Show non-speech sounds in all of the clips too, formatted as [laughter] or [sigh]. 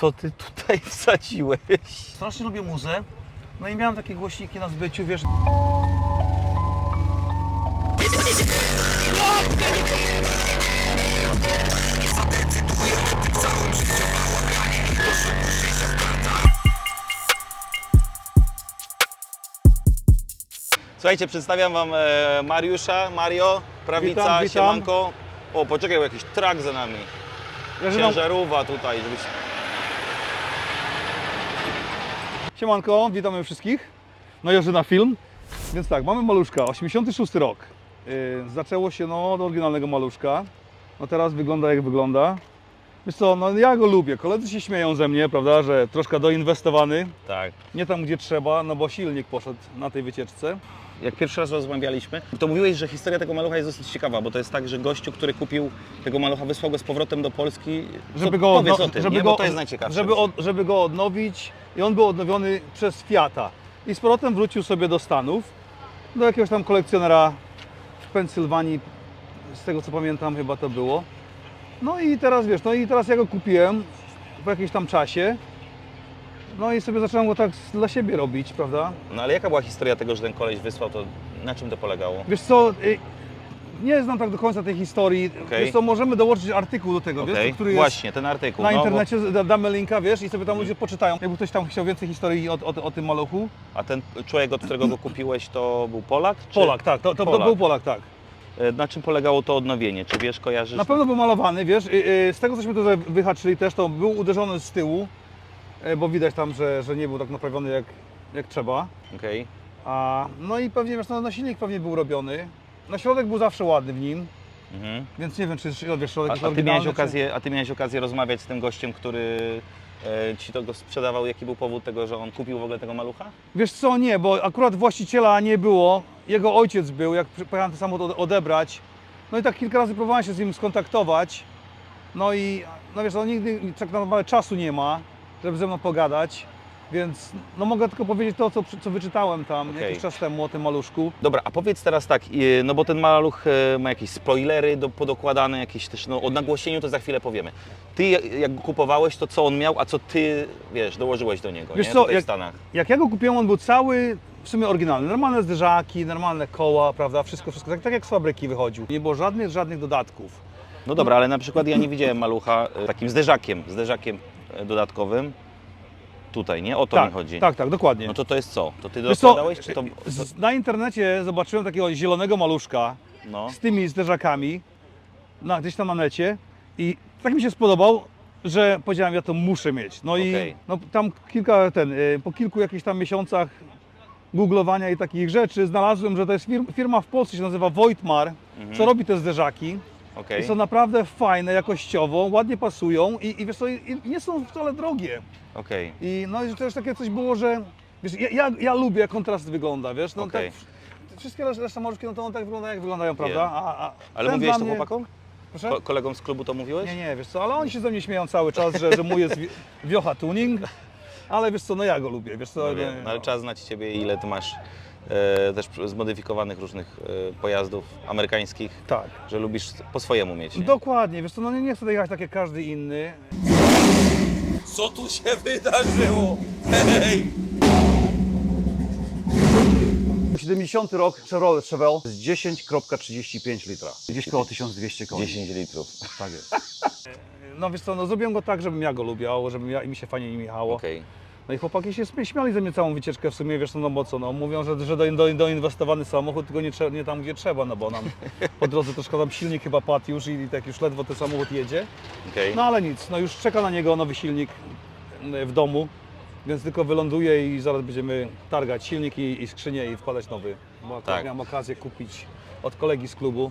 Co ty tutaj [laughs] wsadziłeś? Strasznie lubię muzę. No i miałem takie głośniki na zbyciu, wiesz. Słuchajcie, przedstawiam Wam e, Mariusza, Mario, prawica, Witam, witam. siemanko. O, poczekaj, bo jakiś trak za nami. Jarzyna, Ciężarówka tutaj, żebyś... siemanko, witamy wszystkich. No Jarzyna Film. Więc tak, mamy maluszka, 86 rok. Yy, zaczęło się no, od oryginalnego maluszka. No teraz wygląda jak wygląda. Wiesz co, no ja go lubię. Koledzy się śmieją ze mnie, prawda, że troszkę doinwestowany. Tak. Nie tam, gdzie trzeba, no bo silnik poszedł na tej wycieczce. Jak pierwszy raz rozmawialiśmy, to mówiłeś, że historia tego malucha jest dosyć ciekawa, bo to jest tak, że gościu, który kupił tego malucha, wysłał go z powrotem do Polski. Żeby go, powiedz o tym, żeby nie? go, bo to jest najciekawsze. żeby, od, żeby go odnowić i on był odnowiony przez Fiata. I z powrotem wrócił sobie do Stanów, do jakiegoś tam kolekcjonera w Pensylwanii, z tego co pamiętam chyba to było. No i teraz wiesz, no i teraz ja go kupiłem po jakimś tam czasie. No i sobie zacząłem go tak dla siebie robić, prawda? No ale jaka była historia tego, że ten koleś wysłał, to na czym to polegało? Wiesz co, y, nie znam tak do końca tej historii. Okej. Wiesz co, możemy dołożyć artykuł do tego, Okej, wiesz, który jest Właśnie, ten artykuł. na no, bo- internecie, da- damy linka, wiesz, i sobie tam ludzie poczytają. Jakby ktoś tam chciał więcej historii o, o, o tym maluchu. A ten człowiek, od którego go [clears throat] kupiłeś, to był Polak? Czy... Polak, tak, to, to, to Polak. był Polak, tak. E, Na czym polegało to odnowienie? Czy wiesz, kojarzysz? Na pewno był malowany, wiesz, y, y, z tego cośmy tutaj wyhaczyli też, to był uderzony z tyłu, bo widać tam, że, że nie był tak naprawiony jak, jak trzeba. Okej. A, no i pewnie, wiesz, no, no silnik pewnie był robiony. Na środek był zawsze ładny w nim, Mhm. więc nie wiem, czy wiesz, środek A, jest a, ty oryginalny, miałeś czy- okazję, a ty miałeś okazję rozmawiać z tym gościem, który e, ci to go sprzedawał? Jaki był powód tego, że on kupił w ogóle tego malucha? Wiesz co, nie, bo akurat właściciela nie było, jego ojciec był, jak przy- pojechałem ten samochód ode- odebrać. No i tak kilka razy próbowałem się z nim skontaktować. No i, no wiesz, no nigdy tak naprawdę czasu nie ma, żeby ze mną pogadać. Więc no mogę tylko powiedzieć to, co, co wyczytałem tam Okej. jakiś czas temu o tym maluszku. Dobra, a powiedz teraz tak, e, no bo ten maluch e, ma jakieś spoilery do, podokładane, jakieś też, no o nagłośnieniu to za chwilę powiemy. Ty jak go kupowałeś, to co on miał, a co ty, wiesz, dołożyłeś do niego, Wiesz nie? co, Tutaj jak- w Stanach. Jak ja go kupiłem, on był cały w sumie oryginalny. Normalne zderzaki, normalne koła, prawda, wszystko, wszystko, tak, tak jak z fabryki wychodził. Nie było żadnych, żadnych dodatków. No dobra, ale na przykład ja nie widziałem malucha e, takim zderzakiem, zderzakiem dodatkowym. Tutaj, nie? O to tak, mi chodzi. tak, tak, dokładnie. No to to jest co? To ty co, dokładałeś, czy to... z- Na internecie zobaczyłem takiego zielonego maluszka No. z tymi zderzakami na, gdzieś tam na necie i tak mi się spodobał, że powiedziałem, ja to muszę mieć. No Okej. i no, tam kilka, ten, y, po kilku jakichś tam miesiącach googlowania i takich rzeczy znalazłem, że to jest firma, firma w Polsce, się nazywa Voigtmar, Mhm. co robi te zderzaki. Okej. I są naprawdę fajne jakościowo, ładnie pasują i, i wiesz co, i, i nie są wcale drogie. Okej. I no i też takie coś było, że wiesz, ja, ja, ja lubię jak kontrast wygląda, wiesz, no Okej. tak, wszystkie reszta reszta no to one tak wyglądają jak wyglądają, prawda? Wiem. A, a Ale ten mówiłeś dla to mnie- chłopakom? Proszę? Ko- kolegom z klubu to mówiłeś? Nie, nie, wiesz co, ale oni się ze mnie śmieją cały czas, że, że mój jest wi- wiocha tuning, ale wiesz co, no ja go lubię, wiesz co. No wiem, no, ale trzeba znać Ciebie, ile Ty masz też zmodyfikowanych różnych e, pojazdów amerykańskich, Tak. że lubisz po swojemu mieć, nie? Dokładnie, wiesz co, no nie, nie chcę jechać tak jak każdy inny. Co tu się wydarzyło? Hej! 70 rok Chevrolet Chevelle z 10,35 litra. Gdzieś koło 1200 koni. 10 litrów. Tak jest. No wiesz co, no zrobiłem go tak, żebym ja go lubiał, żeby ja, mi się fajnie nim jechało. Okej. No i chłopaki się śmiali ze mnie całą wycieczkę w sumie, wiesz no bo co, no mówią, że, że do, do, doinwestowany samochód, tylko nie, nie tam gdzie trzeba, no bo nam po drodze troszkę tam silnik chyba padł już i, i tak już ledwo ten samochód jedzie. Okej. No ale nic, no już czeka na niego nowy silnik mm, w domu, więc tylko wyląduje i zaraz będziemy targać silnik i, i skrzynię i wkładać nowy. Bo Tak. miałem okazję kupić od kolegi z klubu,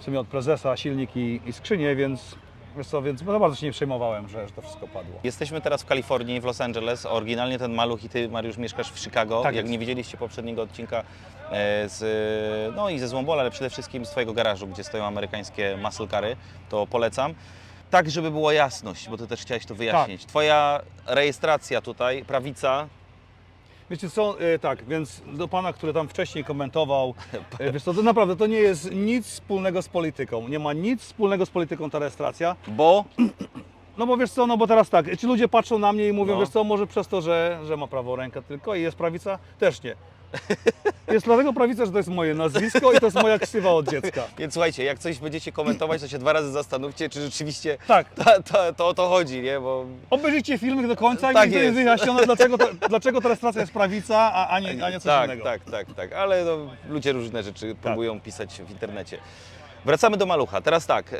w sumie od prezesa silnik i, i skrzynię, więc wiesz co, więc za bardzo się nie przejmowałem, że, że to wszystko padło. Jesteśmy teraz w Kalifornii, w Los Angeles. Oryginalnie ten maluch i Ty, Mariusz, mieszkasz w Chicago. Tak Jak jest. nie widzieliście poprzedniego odcinka e, z, no i ze Złombola, ale przede wszystkim z Twojego garażu, gdzie stoją amerykańskie muscle cary, to polecam. Tak, żeby była jasność, bo Ty też chciałeś to wyjaśnić. Twoja rejestracja tutaj, prawica, Wiecie co, e, tak, więc do pana, który tam wcześniej komentował, [laughs] e, wiesz co, to naprawdę to nie jest nic wspólnego z polityką. Nie ma nic wspólnego z polityką ta rejestracja. bo No bo wiesz co, no bo teraz tak, ci ludzie patrzą na mnie i mówią, No. wiesz co, może przez to, że, że ma prawą rękę tylko i jest prawica, też nie. [laughs] Jest dlatego prawica, że to jest moje nazwisko i to jest moja ksywa od dziecka. [laughs] Więc słuchajcie, jak coś będziecie komentować, to się dwa razy zastanówcie, czy rzeczywiście Tak. ta, ta, to o to chodzi, nie? Bo Obejrzyjcie filmik do końca i Tak będzie wyjaśnione, [laughs] dlaczego, dlaczego ta rejestracja jest prawica, a, a, nie, a nie coś tak, innego. tak, tak, tak, ale no, ludzie różne rzeczy próbują pisać w internecie. Wracamy do malucha. Teraz tak,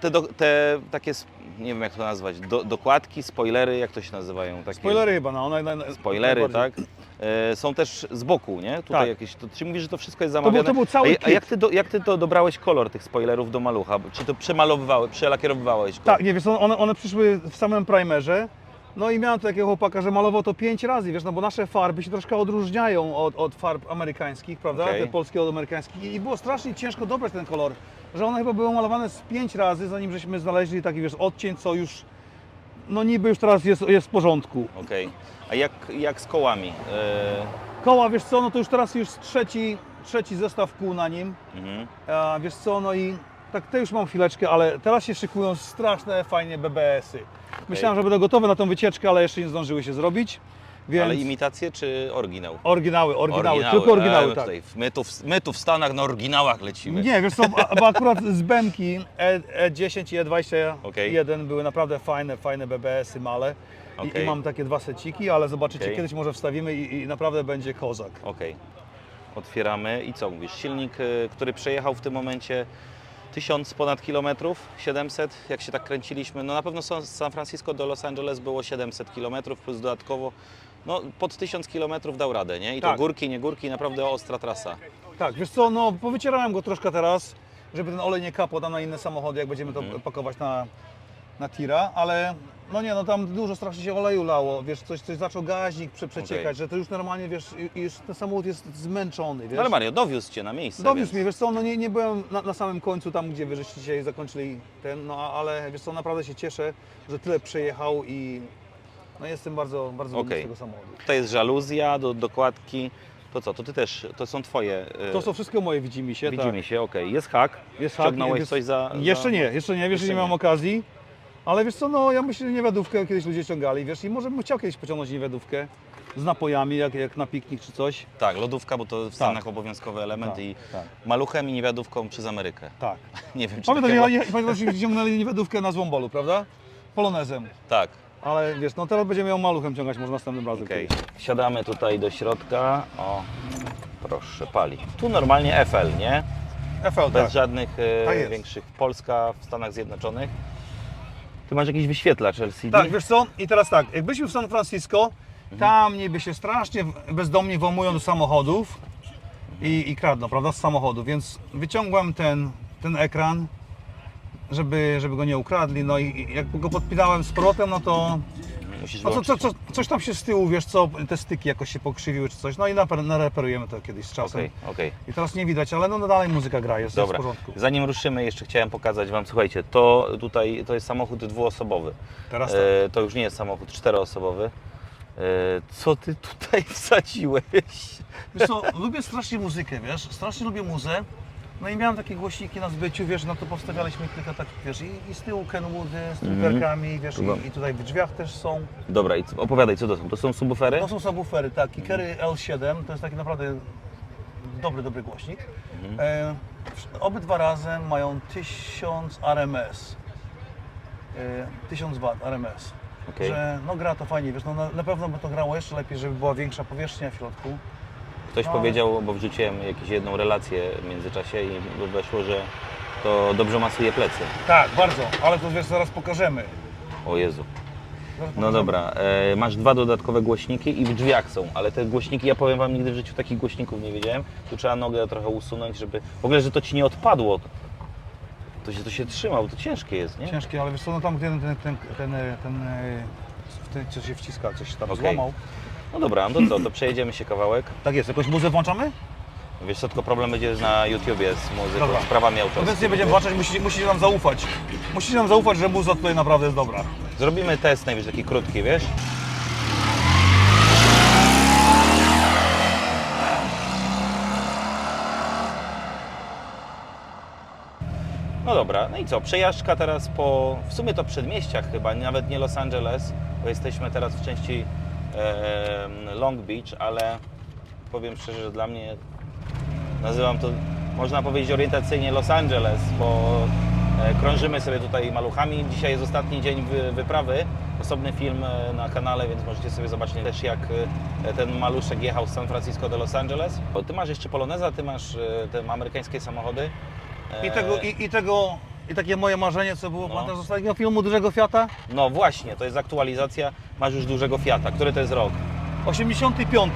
te, do, te takie, nie wiem jak to nazwać, do, dokładki, spoilery, jak to się nazywają? Takie Spoilery chyba, no. One, Spoilery, tak? E, są też z boku, nie? Tutaj Tak. jakieś, to, czy mówisz, że to wszystko jest zamawiane? to był cały a, a kit. jak ty, do, jak ty to dobrałeś kolor tych spoilerów do malucha? Czy to przemalowywałeś, przelakierowywałeś go? Tak, nie wiesz, co, one, one przyszły w samym primerze. No i miałem takiego chłopaka, że malował to pięć razy, wiesz, no bo nasze farby się troszkę odróżniają od, od farb amerykańskich, prawda? Okej. Te polskie od amerykańskich. I było strasznie ciężko dobrać ten kolor, że one chyba były malowane z pięć razy, zanim żeśmy znaleźli taki, wiesz, odcień, co już, no niby już teraz jest, jest w porządku. Okej. A jak, jak z kołami? E, Koła, wiesz co, no to już teraz już trzeci, trzeci zestaw kół na nim. mhm. A, wiesz co, no i tak te już mam chwileczkę, ale teraz się szykują straszne, fajnie BBS-y. Myślałem, że będą gotowe na tą wycieczkę, ale jeszcze nie zdążyły się zrobić. Więc Ale imitacje czy oryginał? oryginały, oryginały, tylko oryginały, E, tak. tutaj, my, tu w, my tu w Stanach na oryginałach lecimy. Nie, wiesz co, bo akurat z Bemki E, E10 i E21 Okej. były naprawdę fajne, fajne BBS-y male. I, Okej. I mam takie dwa seciki, ale zobaczycie, Okej. kiedyś może wstawimy i, i naprawdę będzie kozak. Okej. Otwieramy i co mówisz? Silnik, y, który przejechał w tym momencie 1000 ponad kilometrów, 700, jak się tak kręciliśmy, no na pewno z San Francisco do Los Angeles było 700 kilometrów plus dodatkowo, no pod 1000 kilometrów dał radę, nie? I to Tak. górki, nie górki, naprawdę ostra trasa. Tak, wiesz co, no powycierałem go troszkę teraz, żeby ten olej nie kapł tam na inne samochody, jak będziemy to Mhm. pakować na, na tira, ale no nie, no tam dużo strasznie się oleju lało, wiesz, coś, coś zaczął gaźnik prze, przeciekać, Okej. że to już normalnie, wiesz, już ten samochód jest zmęczony, wiesz. No ale Mario, dowiózł Cię na miejsce, Dowiózł mnie, wiesz co, no nie, nie byłem na, na samym końcu tam, gdzie wy żeście dzisiaj zakończyli ten, no a- ale wiesz co, naprawdę się cieszę, że tyle przejechał i no jestem bardzo, bardzo dumny Okej. z tego samochodu. To jest żaluzja do dokładki, to co, to Ty też, to są Twoje... y, To są wszystko moje widzimy się, tak. Widzimy się, okej. Jest hak. Jest hak, Ściągnąłeś jest- coś za... Jeszcze za... nie, jeszcze nie, wiesz, Jeszcze nie nie. mam okazji. Ale wiesz co, no ja myślę, że niewiadówkę kiedyś ludzie ciągali, wiesz, i może bym chciał kiedyś pociągnąć niewiadówkę z napojami, jak, jak na piknik czy coś. Tak, lodówka, bo to w Stanach obowiązkowy element Tak, i tak. maluchem i niewiadówką przez Amerykę. Tak. [laughs] Nie wiem, czy Pamiętam, takiego... ja, ja, pamiętam, że ciągnęli niewiadówkę na złombolu, prawda? Polonezem. Tak, Ale wiesz, no teraz będziemy ją maluchem ciągać, może następnym razem. okej. kiedyś. Siadamy tutaj do środka. O, proszę, pali. Tu normalnie FL, nie? FL, Bez tak. żadnych e, Tak jest. większych. Polska w Stanach Zjednoczonych. Ty masz jakiś wyświetlacz LCD? Tak, wiesz co? I teraz tak, jak byliśmy w San Francisco, tam niby się strasznie bezdomnie włamują do samochodów i, i kradną, prawda, z samochodu, więc wyciągłem ten, ten ekran, żeby, żeby go nie ukradli, no i jak go podpinałem z powrotem, no to Musisz no co, co, co, coś tam się z tyłu, wiesz co, te styki jakoś się pokrzywiły czy coś, no i naper- nareperujemy to kiedyś z czasem. Okej, okej. I teraz nie widać, ale no dalej muzyka gra, jest, jest w Dobra. porządku. Zanim ruszymy, jeszcze chciałem pokazać Wam, słuchajcie, to tutaj to jest samochód dwuosobowy. Teraz tak. E, to już nie jest samochód czteroosobowy. E, co Ty tutaj [laughs] wsadziłeś? Wiesz co, lubię strasznie muzykę, wiesz, strasznie lubię muzę. No i miałem takie głośniki na zbyciu, wiesz, no to powstawialiśmy kilka takich, wiesz, i, i z tyłu Kenwoody z truperkami, wiesz, Dobra. i, i tutaj w drzwiach też są. Dobra, i co- opowiadaj, co to są? To są subwoofery? To są subwoofery, tak, Kikery L7, to jest taki naprawdę dobry, dobry głośnik. E, obydwa razem mają 1000 RMS. E, 1000 W RMS. Okej. Że no gra to fajnie, wiesz, no na, na pewno by to grało jeszcze lepiej, żeby była większa powierzchnia w środku. Ktoś no. powiedział, bo wrzuciłem jakąś jedną relację w międzyczasie i weszło, że to dobrze masuje plecy. Tak, bardzo, ale to wiesz, zaraz pokażemy. O Jezu. Zaraz No pokażemy. dobra, e, masz dwa dodatkowe głośniki i w drzwiach są, ale te głośniki, ja powiem Wam, nigdy w życiu takich głośników nie widziałem. Tu trzeba nogę trochę usunąć, żeby... W ogóle, że to Ci nie odpadło. To się, to się trzyma, bo to ciężkie jest, nie? Ciężkie, ale wiesz co, no tam ten, ten, ten, ten, ten, e, ten co się wciska, coś się tam Okej. złamał. No dobra, no to co, to przejedziemy się kawałek. Tak jest, jakąś muzę włączamy? Wiesz co, tylko problem będzie na YouTubie z muzyką, Dobra. z prawami No autorskimi. więc nie będziemy włączać, musicie, musicie nam zaufać. Musicie nam zaufać, że muza tutaj naprawdę jest dobra. Zrobimy test najwyżej taki krótki, wiesz? No dobra, no i co? Przejażdżka teraz po, w sumie to przedmieściach chyba, nawet nie Los Angeles, bo jesteśmy teraz w części Long Beach, ale powiem szczerze, że dla mnie nazywam to, można powiedzieć orientacyjnie Los Angeles, bo e, krążymy sobie tutaj maluchami. Dzisiaj jest ostatni dzień wy, wyprawy, osobny film e, na kanale, więc możecie sobie zobaczyć też jak e, ten maluszek jechał z San Francisco do Los Angeles. Bo ty masz jeszcze Poloneza, ty masz te amerykańskie samochody. I tego, i, i tego, i takie moje marzenie, co było, No. pamiętasz z ostatniego filmu Dużego Fiata? No właśnie, to jest aktualizacja. Masz już dużego Fiata. Który to jest rok? 85.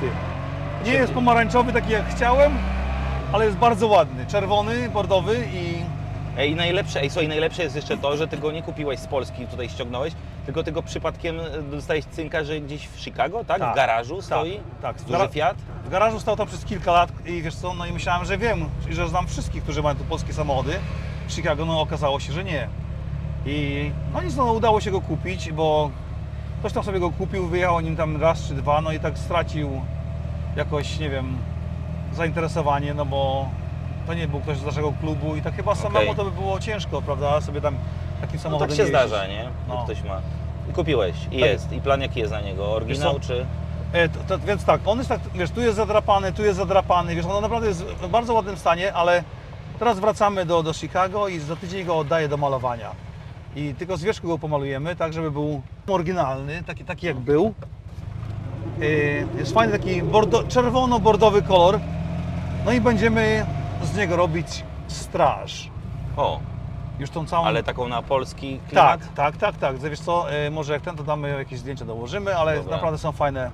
Nie jest pomarańczowy taki jak chciałem, ale jest bardzo ładny. Czerwony, bordowy i Ej, najlepsze, ej, słuchaj, najlepsze jest jeszcze to, że ty go nie kupiłeś z Polski, tutaj ściągnąłeś, tylko ty go przypadkiem e, dostałeś cynka, że gdzieś w Chicago, tak? Tak, W garażu stoi? tak. Duży Gara- Fiat? w garażu stał tam przez kilka lat i wiesz co, no i myślałem, że wiem, i że znam wszystkich, którzy mają tu polskie samochody. W Chicago, no okazało się, że nie. I no nic, no udało się go kupić, bo ktoś tam sobie go kupił, wyjechał nim tam raz czy dwa, no i tak stracił jakoś, nie wiem, zainteresowanie, no bo to nie był ktoś z naszego klubu i tak chyba samemu to by było ciężko, prawda, sobie tam takim No samochodem tak się jeździć. zdarza, nie? No. No. Ktoś ma. I kupiłeś, i Tak. jest. I plan jaki jest na niego? Oryginał czy... E, to, to, więc tak, on jest tak, wiesz, tu jest zadrapany, tu jest zadrapany, wiesz, on naprawdę jest w bardzo ładnym stanie, ale teraz wracamy do, do Chicago i za tydzień go oddaję do malowania. I tylko z wierzchu go pomalujemy, tak żeby był oryginalny, taki, taki jak był. E, jest fajny taki bordo, czerwono-bordowy kolor. No i będziemy z niego robić straż. O, Już tą całą... ale taką na polski klimat? Tak, tak, tak, tak. Wiesz co, e, może jak ten, to damy jakieś zdjęcia, dołożymy, ale Dobra. naprawdę są fajne.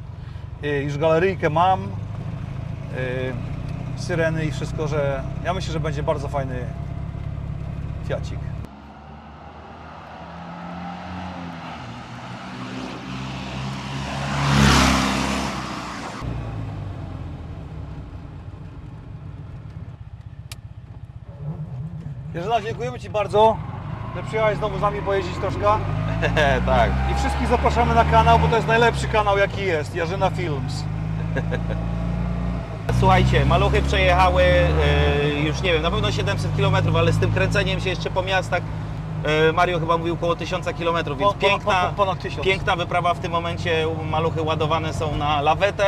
E, Już galeryjkę mam, syreny i wszystko, że ja myślę, że będzie bardzo fajny Fiacik. Jerzela, dziękujemy Ci bardzo, że przyjechałeś znowu z nami pojeździć troszkę. [laughs] tak. I wszystkich zapraszamy na kanał, bo to jest najlepszy kanał jaki jest, Jarzyna Films. [laughs] Słuchajcie, maluchy przejechały e, już nie wiem, na pewno 700 km, ale z tym kręceniem się jeszcze po miastach e, Mario chyba mówił około 1000 km, więc ponad- piękna, ponad 1000. piękna wyprawa w tym momencie. Maluchy ładowane są na lawetę,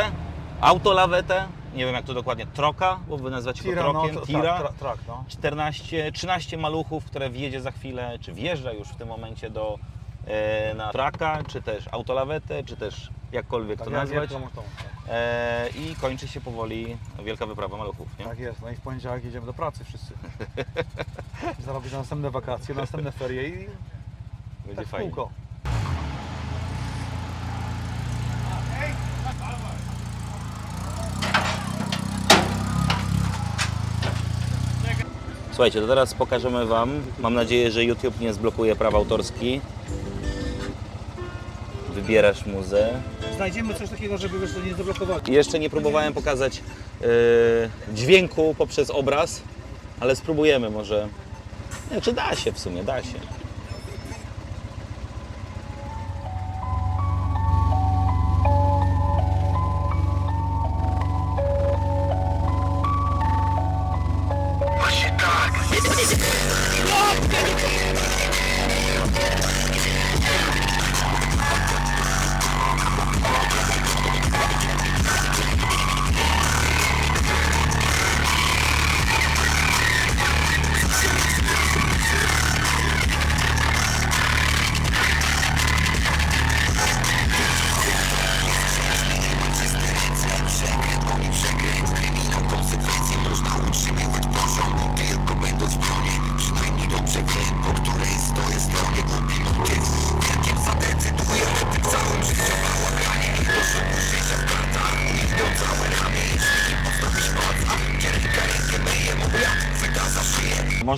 autolawetę, nie wiem jak to dokładnie, troka, bo wy nazywacie go trokiem, to- tira. Tak, tra, trak, no. 14, 13 maluchów, które wjedzie za chwilę, czy wjeżdża już w tym momencie do e, na traka, czy też autolawetę, czy też jakkolwiek Tak, to jak- nazwać. jak to E, I kończy się powoli wielka wyprawa maluchów. Nie? Tak jest, no i w poniedziałek jedziemy do pracy wszyscy. [laughs] Zarobić na następne wakacje, na następne ferie i Będzie tak fajnie. kółko. Słuchajcie, to teraz pokażemy Wam. Mam nadzieję, że YouTube nie zblokuje praw autorskich. Wybierasz muzę. Znajdziemy coś takiego, żeby wiesz, to nie zablokować. I Jeszcze nie próbowałem pokazać e, dźwięku poprzez obraz, ale spróbujemy może. Nie, czy da się w sumie, da się.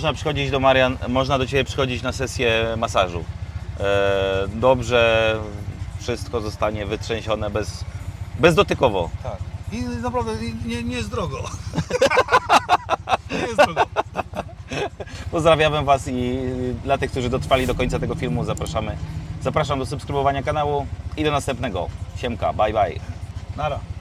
Można przychodzić do Marian, można do Ciebie przychodzić na sesję masażu. E, dobrze, wszystko zostanie wytrzęsione bez, bezdotykowo. Tak. I naprawdę nie, nie jest drogo. nie jest drogo. Pozdrawiamy Was i dla tych, którzy dotrwali do końca tego filmu zapraszamy. Zapraszam do subskrybowania kanału i do następnego. Siemka, bye bye. Nara.